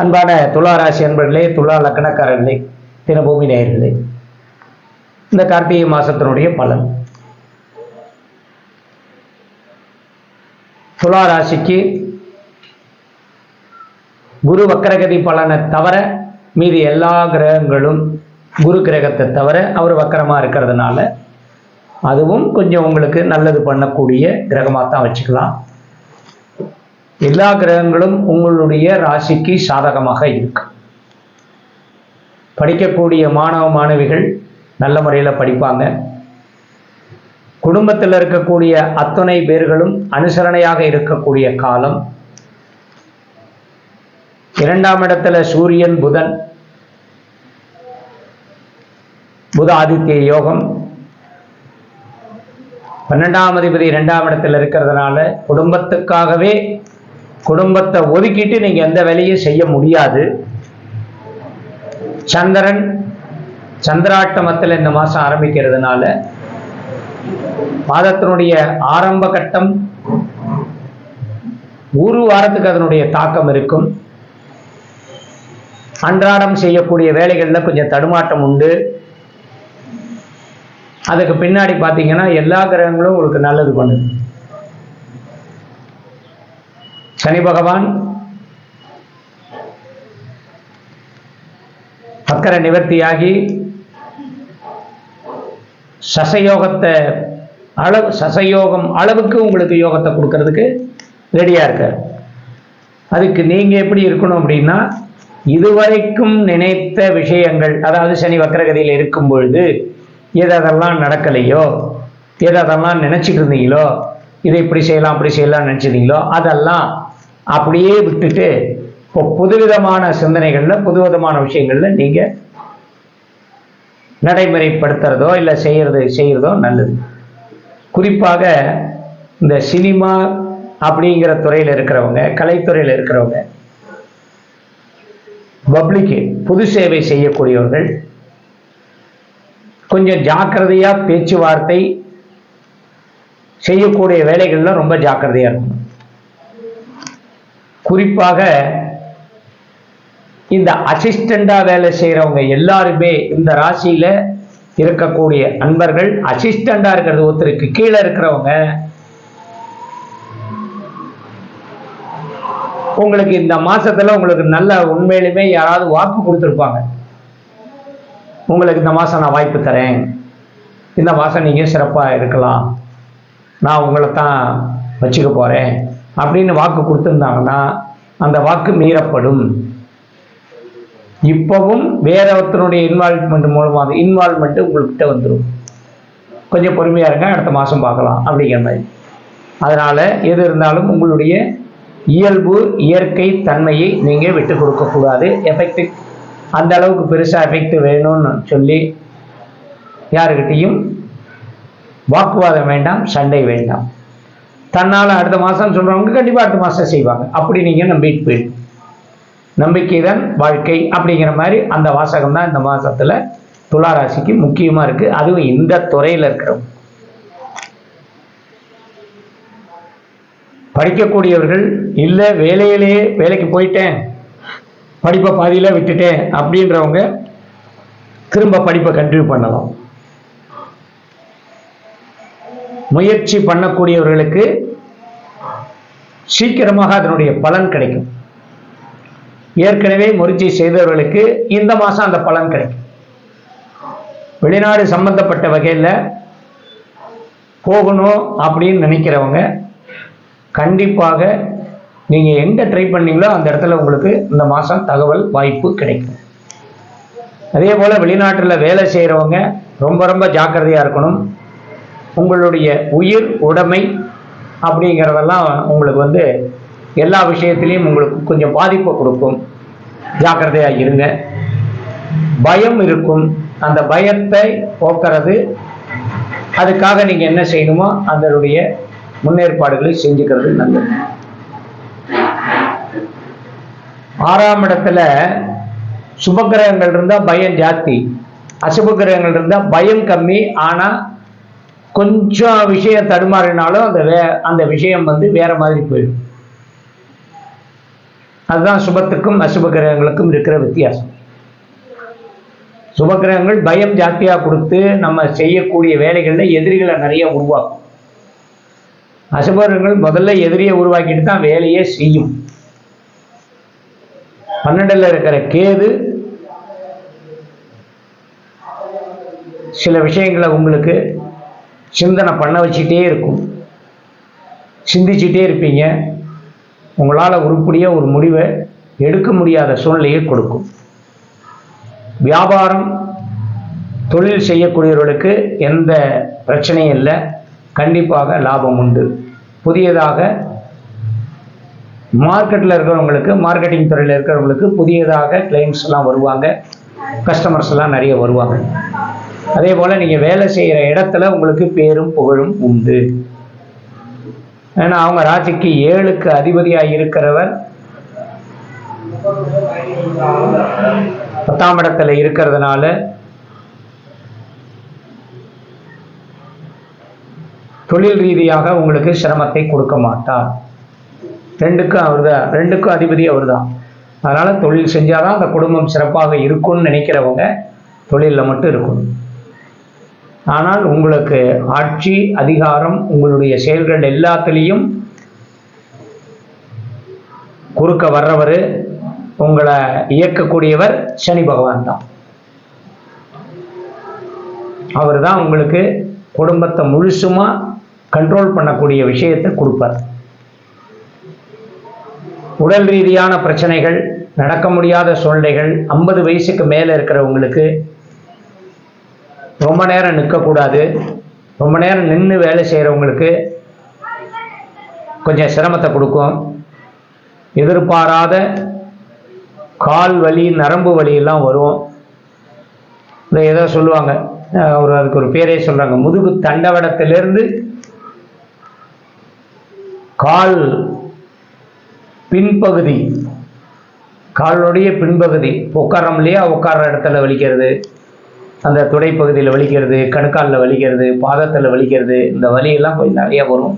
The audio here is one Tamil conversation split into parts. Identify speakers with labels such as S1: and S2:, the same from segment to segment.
S1: அன்பான துலா ராசி அன்பர்களே துலா லக்கணக்காரர்களே தினபூமி நேயர்களே இந்த கார்த்திகை மாசத்தினுடைய பலன். துலா ராசிக்கு குரு வக்கரகதி பலனை தவிர மீதி எல்லா கிரகங்களும் குரு கிரகத்தை தவிர அவர் வக்கரமாக இருக்கிறதுனால அதுவும் கொஞ்சம் உங்களுக்கு நல்லது பண்ணக்கூடிய கிரகமாக தான் வச்சுக்கலாம். எல்லா கிரகங்களும் உங்களுடைய ராசிக்கு சாதகமாக இருக்கு. படிக்கக்கூடிய மாணவ மாணவிகள் நல்ல முறையில் படிப்பாங்க. குடும்பத்தில் இருக்கக்கூடிய அத்தனை பேர்களும் அனுசரணையாக இருக்கக்கூடிய காலம். இரண்டாம் இடத்துல சூரியன் புதன் புத ஆதித்ய யோகம். பன்னெண்டாம் அதிபதி இரண்டாம் இடத்துல இருக்கிறதுனால குடும்பத்துக்காகவே குடும்பத்தை ஒதுக்கிட்டு நீங்க எந்த வேலையும் செய்ய முடியாது. சந்திரன் சந்திராட்டமத்தில் இந்த மாசம் ஆரம்பிக்கிறதுனால மாதத்தினுடைய ஆரம்ப கட்டம் ஒரு வாரத்துக்கு அதனுடைய தாக்கம் இருக்கும். அன்றாடம் செய்யக்கூடிய வேலைகளில் கொஞ்சம் தடுமாட்டம் உண்டு. அதுக்கு பின்னாடி பார்த்தீங்கன்னா எல்லா கிரகங்களும் உங்களுக்கு நல்லது பண்ணுது. சனி பகவான் அக்கர நிவர்த்தியாகி சசயோகத்தை அளவு சசயோகம் அளவுக்கு உங்களுக்கு யோகத்தை கொடுக்கறதுக்கு ரெடியாக இருக்கார். அதுக்கு நீங்கள் எப்படி இருக்கணும் அப்படின்னா இதுவரைக்கும் நினைத்த விஷயங்கள் அதாவது சனி வக்கரகதியில் இருக்கும் பொழுது எதெல்லாம் நடக்கலையோ எதெல்லாம் நினச்சிட்டு இருந்தீங்களோ இதை இப்படி செய்யலாம் அப்படி செய்யலாம் நினச்சிருந்தீங்களோ அதெல்லாம் அப்படியே விட்டுட்டு இப்போ புதுவிதமான சிந்தனைகளில் புதுவிதமான விஷயங்களில் நீங்கள் நடைமுறைப்படுத்துறதோ இல்லை செய்கிறது செய்கிறதோ நல்லது. குறிப்பாக இந்த சினிமா அப்படிங்கிற துறையில் இருக்கிறவங்க கலைத்துறையில் இருக்கிறவங்க பப்ளிக்கு பொது சேவை செய்யக்கூடியவர்கள் கொஞ்சம் ஜாக்கிரதையாக பேச்சுவார்த்தை செய்யக்கூடிய வேலைகள்லாம் ரொம்ப ஜாக்கிரதையாக இருக்கும் குறிப்பாக இந்த அசிஸ்டண்டாக வேலை செய்கிறவங்க எல்லாருமே இந்த ராசியில் இருக்கக்கூடிய அன்பர்கள் அசிஸ்டண்டாக இருக்கிறது ஒருத்தருக்கு கீழே இருக்கிறவங்க உங்களுக்கு இந்த மாசத்துல உங்களுக்கு நல்ல உண்மையிலுமே யாராவது வாக்கு கொடுத்துருப்பாங்க. உங்களுக்கு இந்த மாதம் நான் வாய்ப்பு தரேன். இந்த மாதம் நீங்கள் சிறப்பாக இருக்கலாம். நான் உங்களை தான் வச்சுக்க போகிறேன் அப்படின்னு வாக்கு கொடுத்துருந்தாங்கன்னா அந்த வாக்கு மீறப்படும். இப்போவும் வேற ஒருத்தருடைய இன்வால்மெண்ட் மூலமாக இன்வால்வ்மெண்ட் உங்கள்கிட்ட வந்துடும் கொஞ்சம் பொறுமையாக இருங்க அடுத்த மாதம் பார்க்கலாம் அப்படிங்கிற மாதிரி. அதனால் எது இருந்தாலும் உங்களுடைய இயல்பு இயற்கை தன்மையை நீங்கள் விட்டு கொடுக்கக்கூடாது எஃபெக்டிவ் அந்த அளவுக்கு பெருசாக எஃபெக்ட் வேணும்னு சொல்லி யாருக்கிட்டையும் வாக்குவாதம் வேண்டாம் சண்டை வேண்டாம். தன்னால் அடுத்த மாதம் சொல்கிறவங்க கண்டிப்பாக அடுத்த மாதம் செய்வாங்க. அப்படி நீங்கள் நம்பிட்டு போயிடும் நம்பிக்கை தான் வாழ்க்கை அப்படிங்கிற மாதிரி அந்த வாசகம் தான் இந்த மாதத்தில் துளாராசிக்கு முக்கியமாக இருக்குது அதுவும் இந்த துறையில் இருக்கிறவங்க. படிக்கக்கூடியவர்கள் இல்லை வேலையிலேயே வேலைக்கு போயிட்டேன். படிப்பை பாதியில் விட்டுட்டேன். அப்படின்றவங்க திரும்ப படிப்பை கண்டினியூ பண்ணலாம். முயற்சி பண்ணக்கூடியவர்களுக்கு சீக்கிரமாக அதனுடைய பலன் கிடைக்கும். ஏற்கனவே முயற்சி செய்தவர்களுக்கு இந்த மாதம் அந்த பலன் கிடைக்கும். வெளிநாடு சம்பந்தப்பட்ட வகையில் போகணும் அப்படின்னு நினைக்கிறவங்க கண்டிப்பாக நீங்கள் எங்கே ட்ரை பண்ணீங்களோ அந்த இடத்துல உங்களுக்கு இந்த மாதம் தகவல் வாய்ப்பு கிடைக்கும். அதே போல் வெளிநாட்டில் வேலை செய்கிறவங்க ரொம்ப ரொம்ப ஜாக்கிரதையாக இருக்கணும். உங்களுடைய உயிர் உடைமை அப்படிங்கிறதெல்லாம் உங்களுக்கு வந்து எல்லா விஷயத்திலையும் உங்களுக்கு கொஞ்சம் பாதிப்பை கொடுக்கும். ஜாக்கிரதையாக இருங்க. பயம் இருக்கும். அந்த பயத்தை போக்குறது அதுக்காக நீங்கள் என்ன செய்யணுமோ அதனுடைய முன்னேற்பாடுகளை செஞ்சுக்கிறது நல்லது. ஆறாம் இடத்துல சுபகிரகங்கள் இருந்தால் பயம் ஜாஸ்தி. அசுப கிரகங்கள் இருந்தால் பயம் கம்மி. ஆனால் கொஞ்சம் விஷயம் தடுமாறினாலும் அந்த வே அந்த விஷயம் வந்து வேற மாதிரி போயிடும். அதுதான் சுபத்துக்கும் அசுப கிரகங்களுக்கும் இருக்கிற வித்தியாசம். சுபகிரகங்கள் பயம் ஜாஸ்தியாக கொடுத்து நம்ம செய்யக்கூடிய வேலைகளில் எதிரிகளை நிறைய உருவாக்கும். அசுபகிரகங்கள் முதல்ல எதிரியை உருவாக்கிட்டு தான் வேலையே செய்யும். பன்னெண்டில் இருக்கிற கேது சில விஷயங்களை உங்களுக்கு சிந்தனை பண்ண வச்சுட்டே இருக்கும். சிந்திச்சிட்டே இருப்பீங்க. உங்களால் உருப்படியாக ஒரு முடிவை எடுக்க முடியாத சூழ்நிலையை கொடுக்கும். வியாபாரம் தொழில் செய்யக்கூடியவர்களுக்கு எந்த பிரச்சனையும் இல்லை. கண்டிப்பாக லாபம் உண்டு. புதியதாக மார்க்கெட்டில் இருக்கிறவங்களுக்கு மார்க்கெட்டிங் துறையில் இருக்கிறவங்களுக்கு புதியதாக கிளைண்ட்ஸ்லாம் வருவாங்க. கஸ்டமர்ஸ் எல்லாம் நிறைய வருவாங்க. அதே போல் நீங்கள் வேலை செய்கிற இடத்துல உங்களுக்கு பேரும் புகழும் உண்டு. ஏன்னா அவங்க ராசிக்கு ஏழுக்கு அதிபதியாக இருக்கிறவர் பத்தாம் இடத்துல இருக்கிறதுனால தொழில் ரீதியாக உங்களுக்கு சிரமத்தை கொடுக்க மாட்டார். ரெண்டுக்கும் அவர் தான் ரெண்டுக்கும் அதிபதி அவர் தான் அதனால் தொழில் செஞ்சால் தான் அந்த குடும்பம் சிறப்பாக இருக்கும்னு நினைக்கிறவங்க தொழிலில் மட்டும் இருக்கணும். ஆனால் உங்களுக்கு ஆட்சி அதிகாரம் உங்களுடைய செயல்கள் எல்லாத்துலேயும் குறுக்க வர்றவர் உங்களை இயக்கக்கூடியவர் சனி பகவான் தான். அவர் தான் உங்களுக்கு குடும்பத்தை முழுசுமா கண்ட்ரோல் பண்ணக்கூடிய விஷயத்தை கொடுப்பார். உடல் ரீதியான பிரச்சனைகள் நடக்க முடியாத சூழ்நிலைகள் ஐம்பது வயசுக்கு மேலே இருக்கிறவங்களுக்கு ரொம்ப நேரம் நிற்கக்கூடாது. ரொம்ப நேரம் நின்று வேலை செய்கிறவங்களுக்கு கொஞ்சம் சிரமத்தை கொடுக்கும். எதிர்பாராத கால் வலி நரம்பு வலியெல்லாம் வரும். இந்த ஏதோ சொல்லுவாங்க. ஒரு அதுக்கு ஒரு பேரே சொல்கிறாங்க முதுகு தண்டவடத்திலிருந்து கால் பின்பகுதி காலனுடைய பின்பகுதி உட்காரம் இல்லையா? உட்கார்ற இடத்துல வலிக்கிறது. அந்த துடை பகுதியில் வலிக்கிறது கணுக்காலில் வலிக்கிறது பாதத்தில் வலிக்கிறது இந்த வலியெல்லாம் கொஞ்சம் நிறைய வரும்.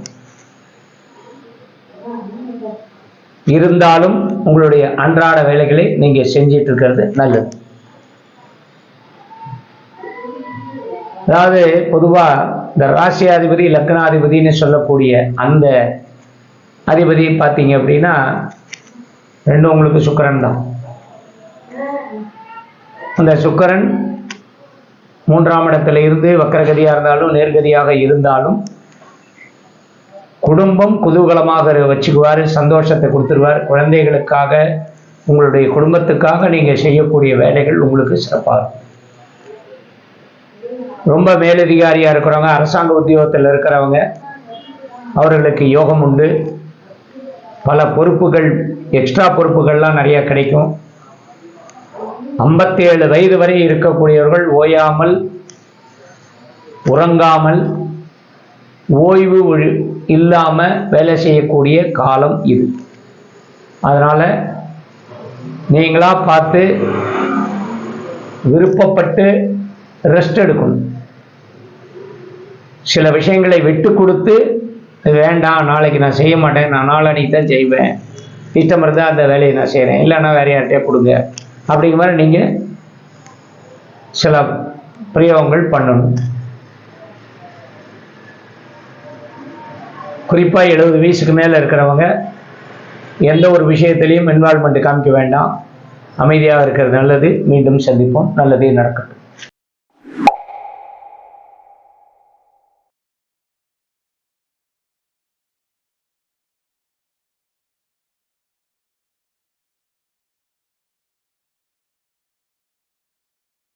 S1: இருந்தாலும் உங்களுடைய அன்றாட வேலைகளை நீங்கள் செஞ்சிட்டு இருக்கிறது நல்லது. அதாவது பொதுவாக இந்த ராசியாதிபதி லக்னாதிபதினு சொல்லக்கூடிய அந்த அதிபதி பார்த்தீங்க அப்படின்னா ரெண்டும் உங்களுக்கு சுக்கரன் தான். அந்த சுக்கரன் மூன்றாம் இடத்துல இருந்து வக்கரகதியாக இருந்தாலும் நேர்கதியாக இருந்தாலும் குடும்பம் குதூகலமாக வச்சுக்குவார் சந்தோஷத்தை கொடுத்துருவார். குழந்தைகளுக்காக உங்களுடைய குடும்பத்துக்காக நீங்கள் செய்யக்கூடிய வேலைகள் உங்களுக்கு சிறப்பாக இருக்கும். ரொம்ப மேலதிகாரியாக இருக்கிறவங்க அரசாங்க உத்தியோகத்தில் இருக்கிறவங்க அவர்களுக்கு யோகம் உண்டு. பல பொறுப்புகள் எக்ஸ்ட்ரா பொறுப்புகள்லாம் நிறைய கிடைக்கும். ஐம்பத்தி ஏழு வயது வரை இருக்கக்கூடியவர்கள் ஓயாமல் உறங்காமல் ஓய்வு ஒழி- வேலை செய்யக்கூடிய காலம் இது. அதனால் நீங்களா பார்த்து விருப்பப்பட்டு ரெஸ்ட் எடுக்கணும். சில விஷயங்களை விட்டு கொடுத்து வேண்டாம் நாளைக்கு நான் செய்ய மாட்டேன் நான் நாளன்னைக்கு தான் செய்வேன். இஷ்டம் இருந்தால் அந்த வேலையை நான் செய்கிறேன் இல்லைன்னா வேற யார்கிட்டயே கொடுங்க. அப்படிங்கிற மாதிரி நீங்கள் சில பிரயோகங்கள் பண்ணணும். குறிப்பாக எழுபது வயசுக்கு மேலே இருக்கிறவங்க எந்த ஒரு விஷயத்திலையும் இன்வால்மெண்ட் காமிக்க வேண்டாம். அமைதியாக இருக்கிறது நல்லது. மீண்டும் சந்திப்போம். நல்லதே நடக்கட்டும்.